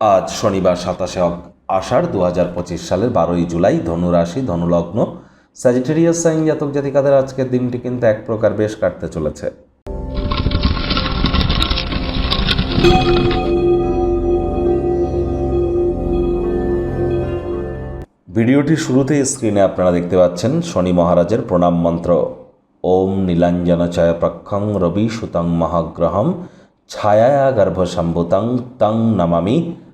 আজ শনিবার সাতাশে আষাঢ় দু হাজার পঁচিশ সালের বারোই জুলাই ধনুরাশি, ধনুলগ্ন। স্যাজিটেরিয়াস সাইন জাতক জাতিকাদের আজকের দিনটি কিন্তু এক প্রকার বেশ কাটতে চলেছে। ভিডিওটি শুরুতেই স্ক্রিনে আপনারা দেখতে পাচ্ছেন শনি মহারাজের প্রণাম মন্ত্র। ওম নীলাঞ্জন চয় প্রক্ষং রবি সুতং মহাগ্রহম ছায়া গর্ভ গর্ভসম্ভুতং তং নমামি।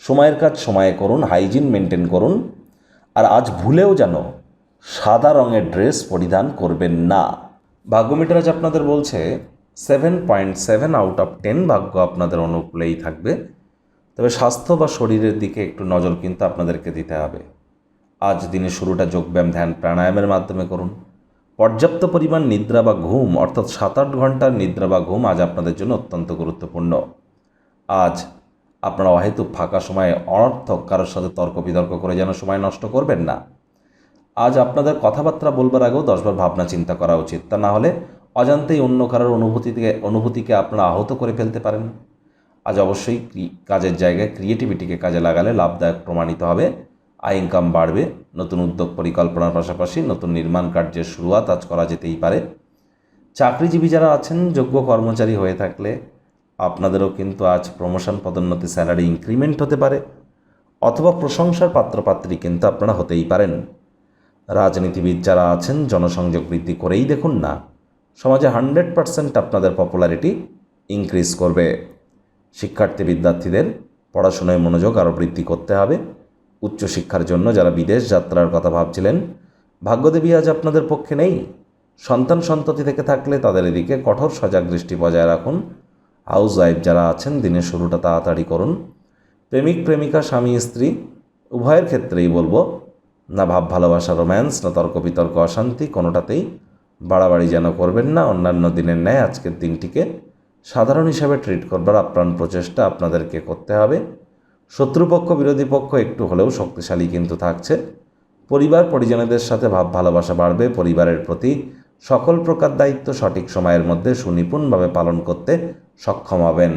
সময়ের কাজ সময়ে করুন হাইজিন মেনটেন করুন। আর আজ ভুলেও যেন সাদা রঙের ড্রেস পরিধান করবেন না। ভাগ্যমিটার আজ আপনাদের বলছে seven point seven out of ten ভাগ্য আপনাদের অনুকূলেই থাকবে। তবে স্বাস্থ্য বা শরীরের দিকে একটু নজর কিন্তু আপনাদেরকে দিতে হবে। আজ দিনের শুরুটা যোগব্যায়াম, ধ্যান, প্রাণায়ামের মাধ্যমে করুন। পর্যাপ্ত পরিমাণ নিদ্রা বা ঘুম, অর্থাৎ সাত আট ঘণ্টার নিদ্রা বা ঘুম আজ আপনাদের জন্য অত্যন্ত গুরুত্বপূর্ণ। আজ আপনারা অহেতুক ফাঁকা সময়ে অনর্থক কারোর সাথে তর্ক বিতর্ক করে যেন সময় নষ্ট করবেন না। আজ আপনাদের কথাবার্তা বলবার আগেও দশবার ভাবনা চিন্তা করা উচিত। তা না হলে অজান্তেই অন্য কারোর অনুভূতি থেকে অনুভূতিকে আপনারা আহত করে ফেলতে পারেন। আজ অবশ্যই কাজের জায়গায় ক্রিয়েটিভিটিকে কাজে লাগালে লাভদায়ক প্রমাণিত হবে। আয়, ইনকাম বাড়বে। নতুন উদ্যোগ পরিকল্পনার পাশাপাশি নতুন নির্মাণ কার্যের শুরুয়াত আজ করা যেতেই পারে। চাকরিজীবী যারা আছেন, যোগ্য কর্মচারী হয়ে থাকলে আপনাদেরও কিন্তু আজ প্রমোশন পদোন্নতি স্যালারি ইনক্রিমেন্ট হতে পারে, অথবা প্রশংসার পাত্রপাত্রী কিন্তু আপনারা হতেই পারেন। রাজনীতিবিদ যারা আছেন, জনসংযোগ বৃদ্ধি করেই দেখুন না, সমাজে হান্ড্রেড পারসেন্ট আপনাদের পপুলারিটি ইনক্রিজ করবে। শিক্ষার্থী বিদ্যার্থীদের পড়াশোনায় মনোযোগ আরও বৃদ্ধি করতে হবে। উচ্চশিক্ষার জন্য যারা বিদেশ যাত্রার কথা ভাবছিলেন, ভাগ্যদেবী আজ আপনাদের পক্ষে নেই। সন্তান সন্ততি থেকে থাকলে তাদের এদিকে কঠোর সজাগ দৃষ্টি বজায় রাখুন। হাউস ওয়াইফ যারা আছেন, দিনের শুরুটা তাড়াতাড়ি করুন। প্রেমিক, প্রেমিকা, স্বামী, স্ত্রী, উভয়ের ক্ষেত্রেই বলব, না ভাব, ভালোবাসা, রোম্যান্স, না তর্ক, বিতর্ক, অশান্তি, কোনোটাতেই বাড়াবাড়ি যেন করবেন না। অন্যান্য দিনের ন্যায় আজকের দিনটিকে সাধারণ হিসাবে ট্রিট করবার আপ্রাণ প্রচেষ্টা আপনাদেরকে করতে হবে। শত্রুপক্ষ, বিরোধী পক্ষ একটু হলেও শক্তিশালী কিন্তু থাকছে। পরিবার, পরিজনদের সাথে ভাব, ভালোবাসা বাড়বে, পরিবারের প্রতি সকল প্রকার দায়িত্ব সঠিক সময়ের মধ্যে সুনিপুণভাবে পালন করতে সক্ষম হবেন।